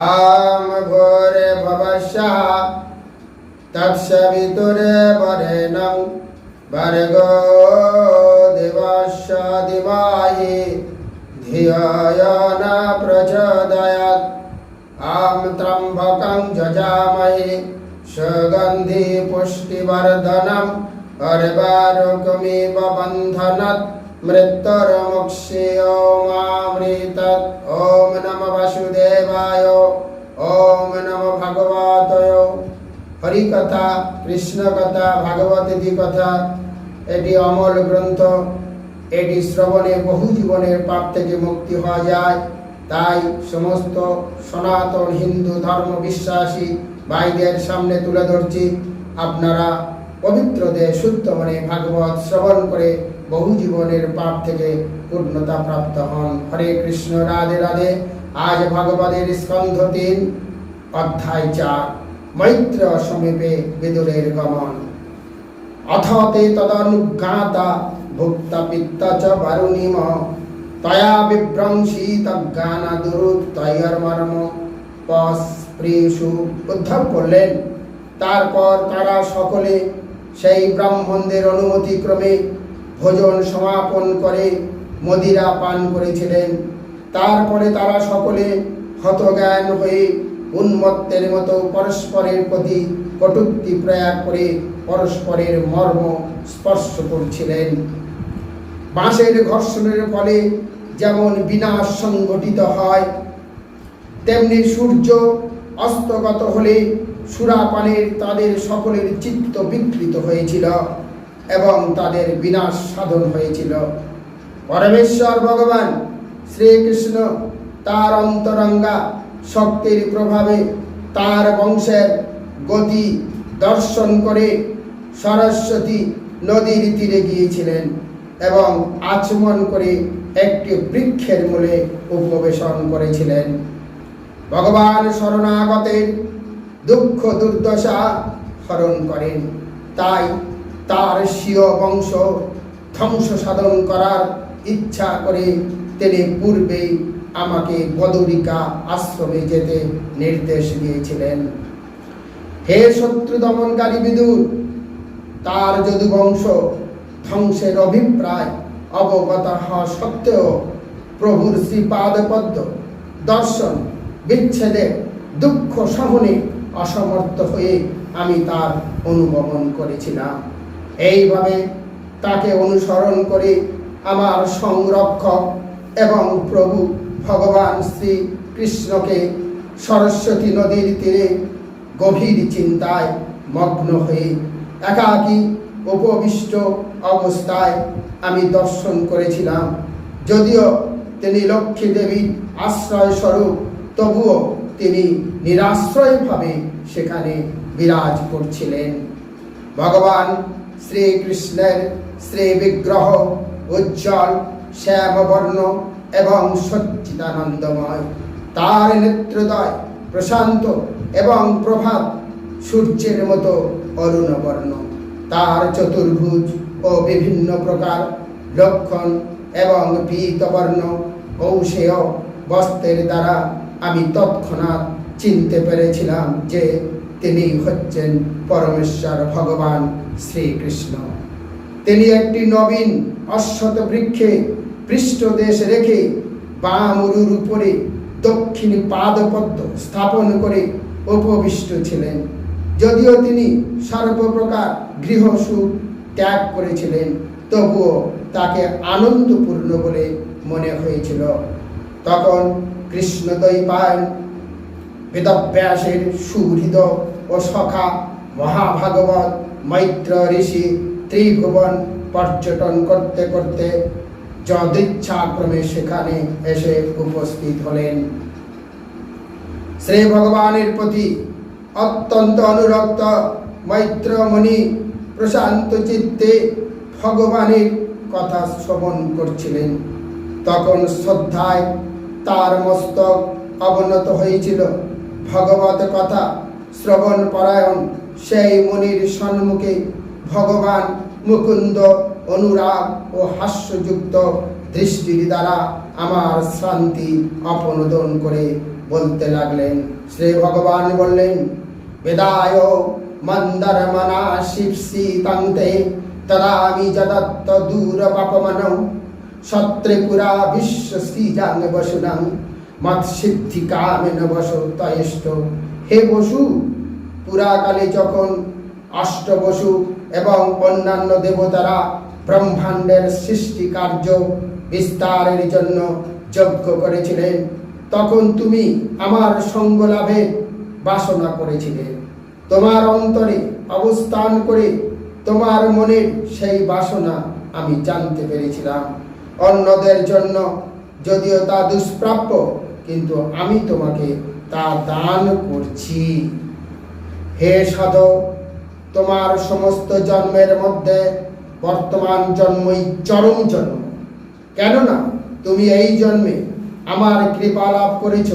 आम घोरे भवस्यः तत्सवितुरे वरेण्यं भर्गो दिवस्य दिवायि धियो यो न प्रचोदयात् आं त्र्यम्बकं जजामहे सुगन्धि पुष्टिवर्धनम् अर्वारुकमिव बन्धनात् मृत्युर्मुक्षयो मामृतत् ॐ नमः वासुदेवाय ॐ नमः ভগবতয় হরিকথা কৃষ্ণ কথা ভাগবত ইতি কথা এটি অমল গ্রন্থ এটি শ্রবণে বহু জীবনের পাপ থেকে মুক্তি হওয়া যায় তাই সমস্ত সনাতন হিন্দু ধর্ম বিশ্বাসী ভাইদের সামনে তুলে ধরছি আপনারা পবিত্র দেহ শুদ্ধ মনে ভাগবত শ্রবণ করে বহু জীবনের পাপ থেকে পূর্ণতা প্রাপ্ত হন। হরে কৃষ্ণ, রাধে রাধে। আজ ভগবতের স্কন্ধ তিন, অধ্যায় চার। মৈত্র সমীপে বিদুরের গমন। অথতে তদনুজ্ঞাতা ভুক্তা পিত্ত চ বারুণিম। তয়া বিভ্রংসী তজ্ঞানা দুরুত তয়র মর্ম পস্প্রিয়সু উদ্ধব করলেন। তারপর তারা সকলে সেই ব্রাহ্মণদের অনুমতি ক্রমে ভোজন সমাপন করে মদিরা পান করেছিলেন। তারপরে তারা সকলে হতজ্ঞান হয়ে উন্মত্তের মতো পরস্পরের প্রতি কটুক্তি প্রয়োগ করে পরস্পরের মর্ম স্পর্শ করছিলেন। বাঁশের ঘর্ষণের ফলে যেমন বিনাশ সংঘটিত হয়, তেমনি সূর্য অস্তগত হলে সুরাপানের তাদের সকলের চিত্ত বিকৃত হয়েছিল। এবং তাদের বিনাশ সাধন হয়েছিল। পরমেশ্বর ভগবান শ্রীকৃষ্ণ তার অন্তরঙ্গা শক্তির প্রভাবে তার বংশের গতি দর্শন করে সরস্বতী নদীর তীরে গিয়েছিলেন এবং আচমন করে একটি বৃক্ষের মূলে উপবেশন করেছিলেন। ভগবান শরণাগতের দুঃখ দুর্দশা হরণ করেন। তাই তার স্বীয় বংশ ধ্বংস সাধন করার ইচ্ছা করে তিনি পূর্বেই আমাকে বদরিকা আশ্রমে যেতে নির্দেশ দিয়েছিলেন। হে শত্রু দমনকারী বিদুর, তার যদু বংশ ধ্বংসের অভিপ্রায় অবগত হওয়া সত্ত্বেও প্রভুর শ্রীপাদপদ্ম দর্শন, বিচ্ছেদে দুঃখ সহনে অসমর্থ হয়ে আমি তার অনুগমন করেছিলাম। এইভাবে তাকে অনুসরণ করে আমার সংরক্ষক এবং প্রভু ভগবান শ্রী কৃষ্ণকে সরস্বতী নদীর তীরে গভীর চিন্তায় মগ্ন হয়ে একাকী উপবিষ্ট অবস্থায় আমি দর্শন করেছিলাম। যদিও তিনি লক্ষ্মী দেবীর আশ্রয় স্বরূপ, তবুও তিনি নিরাশ্রয়ভাবে সেখানে বিরাজ করছিলেন। ভগবান শ্রীকৃষ্ণের শ্রী বিগ্রহ উজ্জ্বল, শ্যামবর্ণ এবং সচ্চিদানন্দময়। তার নেত্রদয় প্রশান্ত এবং প্রভাত সূর্যের মতো অরুণবর্ণ। তার চতুর্ভুজ ও বিভিন্ন প্রকার লক্ষণ এবং পীতবর্ণ ঔষেয় বস্ত্রের দ্বারা আমি তৎক্ষণাৎ চিনতে পেরেছিলাম যে তিনি হচ্ছেন পরমেশ্বর ভগবান। শ্রীকৃষ্ণ। তিনি একটি নবীন অশ্বত বৃক্ষে পৃষ্ঠদেশ রেখে বামুরুর উপরে দক্ষিণ পাদপদ্ম স্থাপন করে উপবিষ্ট ছিলেন। যদিও তিনি সর্বপ্রকার গৃহসুখ ত্যাগ করেছিলেন, তবুও তাকে আনন্দপূর্ণ বলে মনে হয়েছিল। তখন কৃষ্ণদৈপায়ন বেদব্যাসের সুহৃদ ও সখা মহাভাগবত মৈত্র ঋষি ত্রিভুবন পর্যটন করতে করতে যদিচ্ছাক্রমে সেখানে এসে উপস্থিত হলেন। শ্রী ভগবানের প্রতি অত্যন্ত অনুরক্ত মৈত্রমণি প্রশান্ত চিত্তে ভগবানের কথা শ্রবণ করছিলেন। তখন শ্রদ্ধায় তার মস্তক অবনত হয়েছিল। ভগবত কথা শ্রবণ পরায়ণ সেই মুনির সম্মুখে ভগবান মুকুন্দ, অনুরাগ ও হাস্যযুক্ত দৃষ্টির দ্বারা আমার শান্তি অপনোদন করে বলতে লাগলেন। শ্রী ভগবান বললেন, বেদায় মন্দর মনা শিবসি তন্তে তদামি যদত্ত দূর পাপমনৌ সত্রিপুরা বিশ্ব শ্রীজাং বসুনং মত সিদ্ধি কামেন বসু হে বসু, পুরাকালে যখন অষ্ট বসু এবং অন্যান্য দেবতারা ব্রহ্মাণ্ডের সৃষ্টি কার্য বিস্তারের জন্য যজ্ঞ করেছিলেন, তখন তুমি আমার সঙ্গ লাভে বাসনা করেছিলে। তোমার অন্তরে অবস্থান করে তোমার মনের সেই বাসনা আমি জানতে পেরেছিলাম। অন্যদের জন্য যদিও তা দুষ্প্রাপ্য, কিন্তু আমি তোমাকে তা দান করছি। হে সাধক তোমার সমস্ত জন্মের মধ্যে বর্তমান জন্মই চরম জন্ম। কেননা তুমি এই জন্মে আমার কৃপা লাভ করেছ।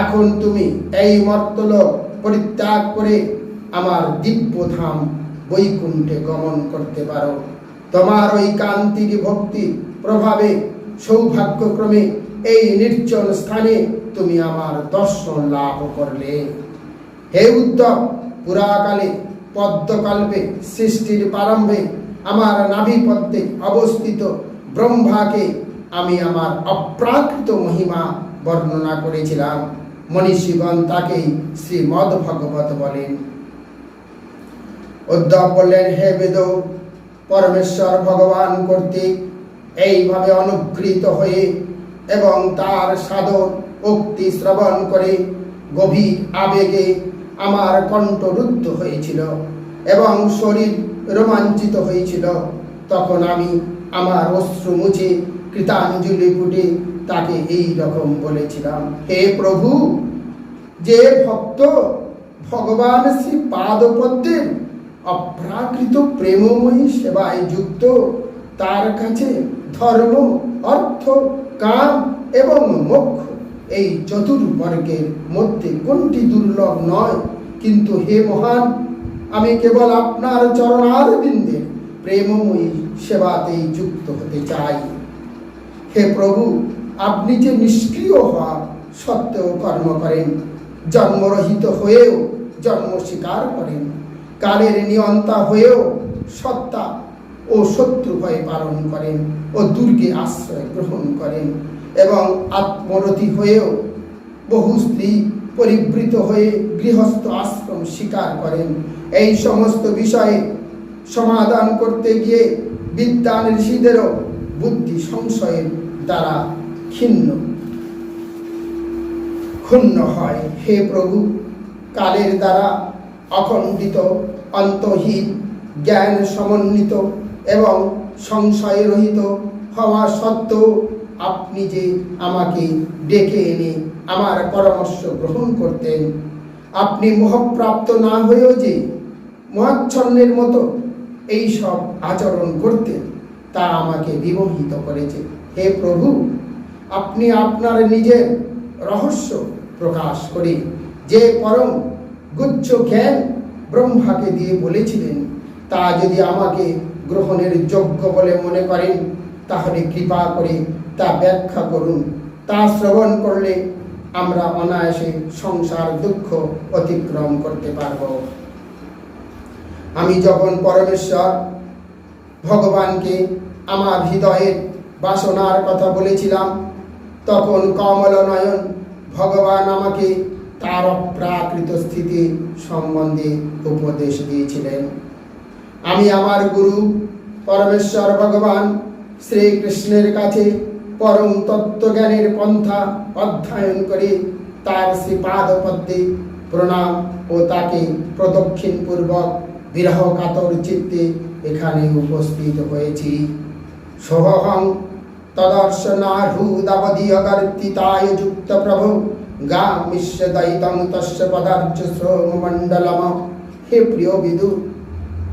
এখন তুমি এই মর্তলোক পরিত্যাগ করে আমার দিব্যধাম বৈকুণ্ঠে গমন করতে পারো। তোমার ওই কান্তিক ভক্তি প্রভাবে সৌভাগ্যক্রমে এই নির্জন স্থানে তুমি আমার দর্শন লাভ করলে। হে উদ্ধব, পুরাকালে পদ্মকল্পে সৃষ্টির প্রারম্ভে আমার নাভি পদ্মে অবস্থিত ব্রহ্মাকে আমি আমার অপ্রাকৃত মহিমা বর্ণনা করেছিলাম। মনীষীগণ তাকেই শ্রীমদ ভগবত বলেন। উদ্ধব বললেন, হে বেদ, পরমেশ্বর ভগবান কর্তৃক এইভাবে অনুগৃহীত হয়ে এবং তার সাধন উক্তি শ্রবণ করে গভীর আবেগে আমার কণ্ঠরুদ্ধ হয়েছিল এবং শরীর রোমাঞ্চিত হয়েছিল। তখন আমি আমার অশ্রু মুছে কৃতাঞ্জলি ফুটে তাকে এই রকম বলেছিলাম, হে প্রভু, যে ভক্ত ভগবান শ্রী পাদপদ্মের অপ্রাকৃত প্রেমময়ী সেবায় যুক্ত, তার কাছে ধর্ম, অর্থ, কাম এবং মোক্ষ এই চতুর্বর্গের মধ্যে কোনটি দুর্লভ নয়? কিন্তু হে মহান, আমি কেবল আপনার চরণার বিন্দে প্রেমময়ী সেবাতেই যুক্ত হতে চাই। হে প্রভু, আপনি যে নিষ্ক্রিয় হওয়া সত্ত্বেও কর্ম করেন, জন্মরহিত হয়েও জন্ম স্বীকার করেন, কালের নিয়ন্তা হয়েও সত্তা ও শত্রু ভয়ে পালন করেন ও দুর্গে আশ্রয় গ্রহণ করেন। এবং আত্মরতি হয়েও বহু স্ত্রী পরিবৃত হয়ে গৃহস্থ আশ্রম স্বীকার করেন। এই সমস্ত বিষয়ে সমাধান করতে গিয়ে বিদ্যান ঋষিদেরও বুদ্ধি সংশয়ের দ্বারা ক্ষিন্ন ক্ষুণ্ণ হয়। হে প্রভু, কালের দ্বারা অখণ্ডিত, অন্তহীন, জ্ঞান সমন্বিত এবং সংশয়রহিত হওয়া সত্ত্বেও আপনি যে আমাকে ডেকে এনে আমার পরামর্শ গ্রহণ করতেন, আপনি মোহপ্রাপ্ত না হয়েও যে মহাচ্ছন্নের মতো এই সব আচরণ করতেন, তা আমাকে বিমোহিত করেছে। হে প্রভু, আপনি আপনার নিজের রহস্য প্রকাশ করে যে পরম গুচ্ছ জ্ঞান ব্রহ্মাকে দিয়ে বলেছিলেন, তা যদি আমাকে গ্রহণের যোগ্য বলে মনে করেন, তাহলে কৃপা করে তা ব্যাখ্যা করুন। তা শ্রবণ করলে আমরা অনায়াসে সংসার দুঃখ অতিক্রম করতে পারব। আমি যখন পরমেশ্বর ভগবানকে আমার হৃদয়ের বাসনার কথা বলেছিলাম, তখন কমল নয়ন ভগবান আমাকে তার অপ্রাকৃত স্থিতি সম্বন্ধে উপদেশ দিয়েছিলেন। আমি আমার গুরু পরমেশ্বর ভগবান শ্রীকৃষ্ণের কাছে পরম তত্ত্বজ্ঞানের পন্থা অধ্যয়ন করে তার শ্রীপাদ পদ্মে প্রণাম ও তাকে প্রদক্ষিণ পূর্বক বিরহ কাতর চিত্তে এখানে উপস্থিত হয়েছি। সোহং তদর্শনার্হুদবধিয়গর্তিতায় যুক্ত প্রভু গা মিশ্রদয়িতং তস্য পদার্থ শ্রোমণ্ডলম হে প্রিয় বিদু,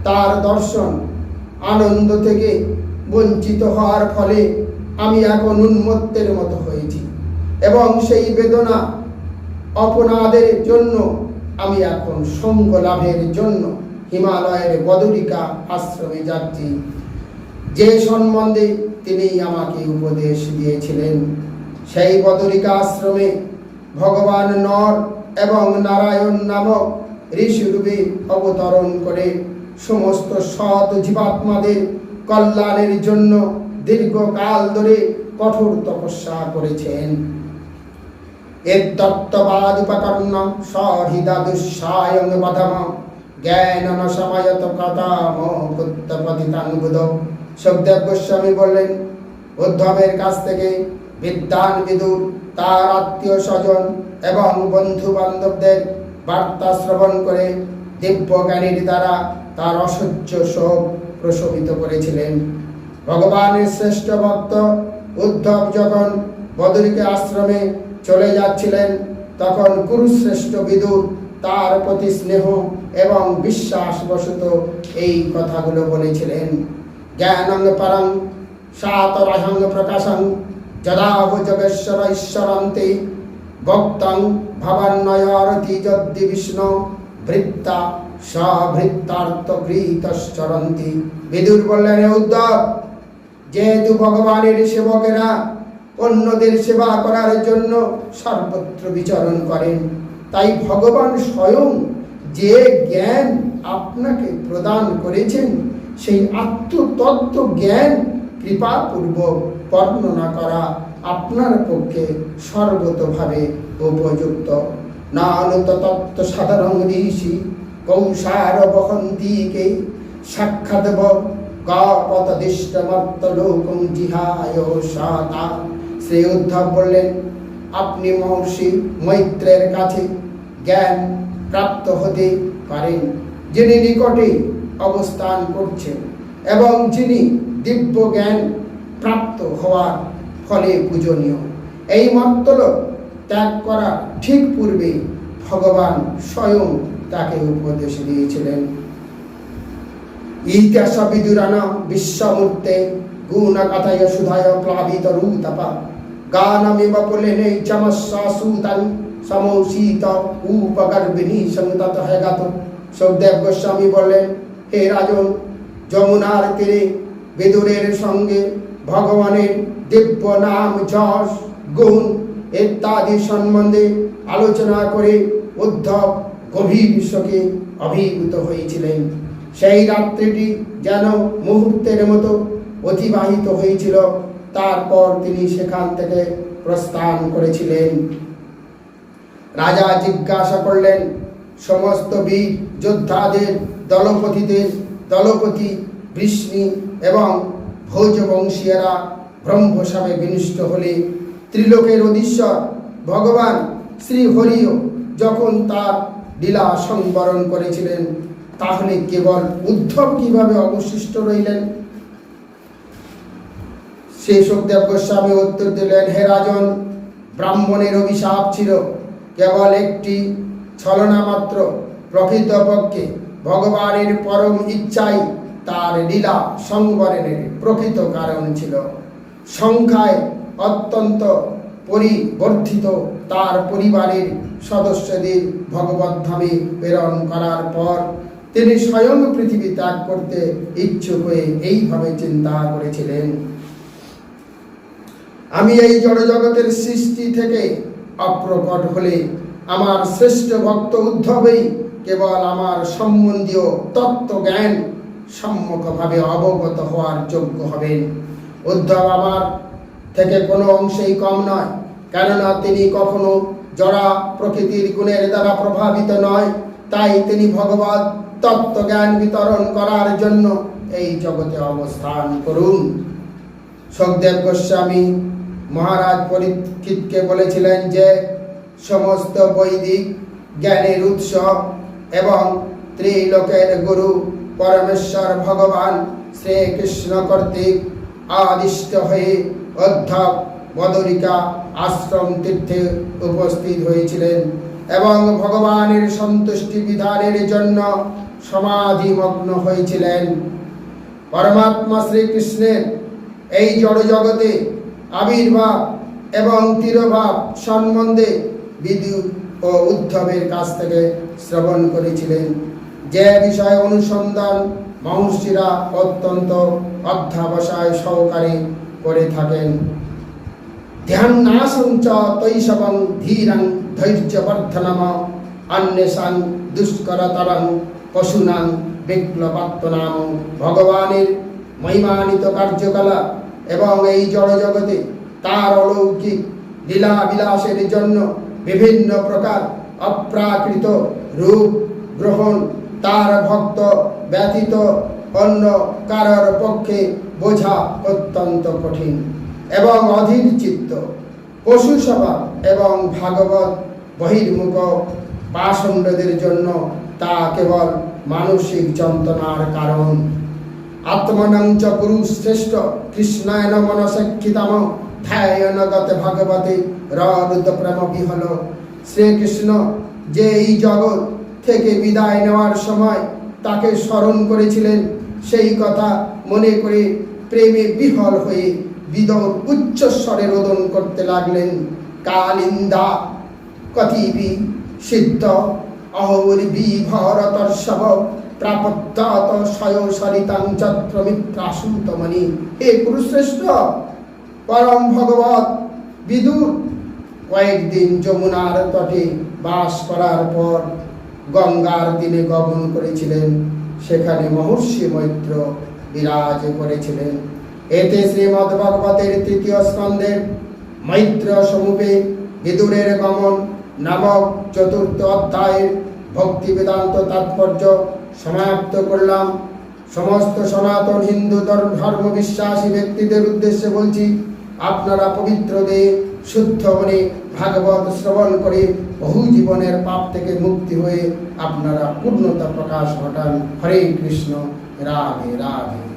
তার দর্শন আনন্দ থেকে বঞ্চিত হওয়ার ফলে আমি এখন উন্মত্তের মতো হয়েছি। এবং সেই বেদনা অপনাদের জন্য আমি এখন সঙ্গ লাভের জন্য হিমালয়ের বদরিকা আশ্রমে যাচ্ছি। যে সম্বন্ধে তিনি আমাকে উপদেশ দিয়েছিলেন, সেই বদরিকা আশ্রমে ভগবান নর এবং নারায়ণ নামক ঋষিরূপে অবতরণ করে সমস্ত সৎ জীবাত্মাদের কল্যাণের জন্য দীর্ঘকাল ধরে কঠোর তপস্যা করেছেন। এত্তত্ত্ববাদ উপকর্ণ সহিদা দুঃসায়ং বধম জ্ঞান সমায়ত কথাম কুত্তপতিতানুবুধ সুখদেব গোস্বামী বললেন, উদ্ধবের কাছ থেকে বিদ্যান বিদুর, তার আত্মীয় স্বজন এবং বন্ধু বান্ধবদের বার্তা শ্রবণ করে দিব্য জ্ঞানীর দ্বারা তার অসহ্য শোক প্রশমিত করেছিলেন। ভগবানের শ্রেষ্ঠ ভক্ত উদ্ধব যখন বদরিকে আশ্রমে চলে যাচ্ছিলেন, তখন কুরুশ্রেষ্ঠ বিদুর তার প্রতি স্নেহ এবং বিশ্বাসবশত এই কথাগুলো বলেছিলেন। জ্ঞানং পরং সাতরহং প্রকাশং যদাহ যোগেশ্বর ঈশ্বরন্তে ভক্তং ভবান্নয়রতি যদ্দি বিষ্ণু ভৃত্তা সভৃত্তার্থ কৃতশ্চরন্তি বিদুর বললেন, "হে উদ্ধব যেহেতু ভগবানের সেবকেরা অন্যদের সেবা করার জন্য সর্বত্র বিচরণ করেন, তাই ভগবান স্বয়ং যে জ্ঞান আপনাকে প্রদান করেছেন, সেই আত্মতত্ত্ব জ্ঞান কৃপাপূর্বক বর্ণনা করা আপনার পক্ষে সর্বতভাবে উপযুক্ত। নানত তত্ত্ব সাধারণ ঋষি কৌশার বহন্তিকে সাক্ষাৎ বললেন, আপনি মহর্ষি মৈত্রের কাছে জ্ঞান প্রাপ্ত হতে পারেন, যিনি নিকটে অবস্থান করছেন এবং যিনি দিব্য জ্ঞান প্রাপ্ত হওয়ার ফলে পূজনীয়। এই মত্তলোক ত্যাগ করার ঠিক পূর্বে ভগবান স্বয়ং তাকে উপদেশ দিয়েছিলেন। ইতিহাস বিদুরানা বিশ্বমূর্তে গুণ কথায় সুধায় প্লাবিত রূতপা গানমিব পুলেনে চমস্বাসুতান সমৌসিত উপগর্ভিণী সংতত হেগাত সুখদেব গোস্বামী বললেন, হে রাজন, যমুনার তীরে বিদুরের সঙ্গে ভগবানের দিব্য নাম যশ, গুণ ইত্যাদি সম্বন্ধে আলোচনা করে উদ্ধব গভীর শোকে অভিভূত হয়েছিলেন। সেই রাত্রিটি যেন মুহূর্তের মতো অতিবাহিত হয়েছিল। তারপর তিনি সেখান থেকে প্রস্থান করেছিলেন। রাজা জিজ্ঞাসা করলেন, সমস্ত বীর যোদ্ধাদের, দলপতিদের, দলপতি বৃষ্ণি এবং ভোজবংশীয়রা ব্রহ্মসাবে বিনষ্ট হলে ত্রিলোকের অধীশ্বর ভগবান শ্রী হরিও যখন তার লীলা সংবরণ করেছিলেন তাহলে কেবল উদ্ধব কীভাবে অবশিষ্ট রইলেন? সেই সুখদেব গোস্বামী উত্তর দিলেন, হে রাজন, ব্রাহ্মণের অভিশাপ ছিল। কেবল একটি ছলনা মাত্র। প্রকৃতপক্ষে ভগবানের পরম ইচ্ছাই তার লীলা সংবরণের প্রকৃত কারণ ছিল। সংখ্যায় অত্যন্ত পরিবর্ধিত তার পরিবারের সদস্যদের ভগবত ধামে প্রেরণ করার পর তিনি স্বয়ং পৃথিবী ত্যাগ করতে ইচ্ছুক হয়ে এইভাবে চিন্তা করেছিলেন। আমি এই জড়জগতের সৃষ্টি থেকে অপ্রকট হলে আমার শ্রেষ্ঠ ভক্ত উদ্ধবেই কেবল আমার সম্বন্ধীয় তত্ত্ব জ্ঞান সম্মুখভাবে অবগত হওয়ার যোগ্য হবেন। উদ্ধব আমার থেকে কোনো অংশেই কম নয়, কেননা তিনি কখনো জড়া প্রকৃতির গুণের দ্বারা প্রভাবিত নয়, তাই তিনি ভগবত তত্ত্ব জ্ঞান বিতরণ করার জন্য এই জগতে অবস্থান করুন। সুখদেব গোস্বামী মহারাজ পরীক্ষিতকে বলেছিলেন যে, সমস্ত বৈদিক জ্ঞানের উৎস এবং ত্রিলোকের গুরু পরমেশ্বর ভগবান শ্রীকৃষ্ণ কর্তৃক আদিষ্ট হয়ে অধ্যাপ বদরিকা আশ্রম তীর্থে উপস্থিত হয়েছিলেন এবং ভগবানের সন্তুষ্টি বিধানের জন্য সমাধিমগ্ন হয়েছিলেন। পরমাত্মা শ্রীকৃষ্ণের এই জড়জগতে আবির্ভাব এবং তিরোভাব সম্বন্ধে বিদু ও উদ্ধবের কাছ থেকে শ্রবণ করেছিলেন। যে বিষয়ে অনুসন্ধান মহর্ষিরা অত্যন্ত অধ্যাবসায় সহকারে করে থাকেন। ধ্যান নাশং চ তৈশবং ধীরং ধৈর্যবর্ধনম, অন্বেষাং দুষ্করতরং পশুনাং বিপ্লবাত্মনাম ভগবানের মহিমানিত কার্যকলাপ এবং এই জড়জগতে তার অলৌকিক লীলা বিলাসের জন্য বিভিন্ন প্রকার অপ্রাকৃত রূপ গ্রহণ তার ভক্ত ব্যতীত অন্য কারোর পক্ষে বোঝা অত্যন্ত কঠিন এবং অধীর চিত্ত। পশু সভা এবং ভাগবত বহির্মুখ পাষণ্ডদের জন্য তা কেবল মানসিক যন্ত্রণার কারণ। আত্মনং চ গুরু শ্রেষ্ঠ কৃষ্ণায়ন মনসক্ষিতম ধ্যায়ন গত ভগবতে রুদ্র প্রেম বিহল। শ্রীকৃষ্ণ যে এই জগৎ থেকে বিদায় নেওয়ার সময় তাকে স্মরণ করেছিলেন, সেই কথা মনে করে প্রেমে বিহল হয়ে বিদর উচ্চস্বরে রোদন করতে লাগলেন। কালিন্দা কথিবি সিদ্ধ। অহৌরি বিভরতর্ষব প্রাপত্যাত সয় সরিতাং চত্র মিত্রাসুতমণি। হে কুরুশ্রেষ্ঠ, পরম ভগবত, বিদুর, কয়েকদিন যমুনার তটে বাস করার পর গঙ্গার দিনে গমন করেছিলেন। সেখানে মহর্ষি মৈত্র বিরাজ করেছিলেন। এতে শ্রীমদ ভগবতের তৃতীয় স্কন্ধের মৈত্র সমূহে বিদুরের গমন নামক চতুর্থ অধ্যায়ের ভক্তি বেদান্ত তাৎপর্য সমাপ্ত করলাম। সমস্ত সনাতন হিন্দু ধর্ম বিশ্বাসী ব্যক্তিদের উদ্দেশ্যে বলছি, আপনারা পবিত্র দিয়ে শুদ্ধ মনে ভাগবত শ্রবণ করে বহু জীবনের পাপ থেকে মুক্তি হয়ে আপনারা পূর্ণতা প্রকাশ ঘটান। হরে কৃষ্ণ, রাধে রাধে।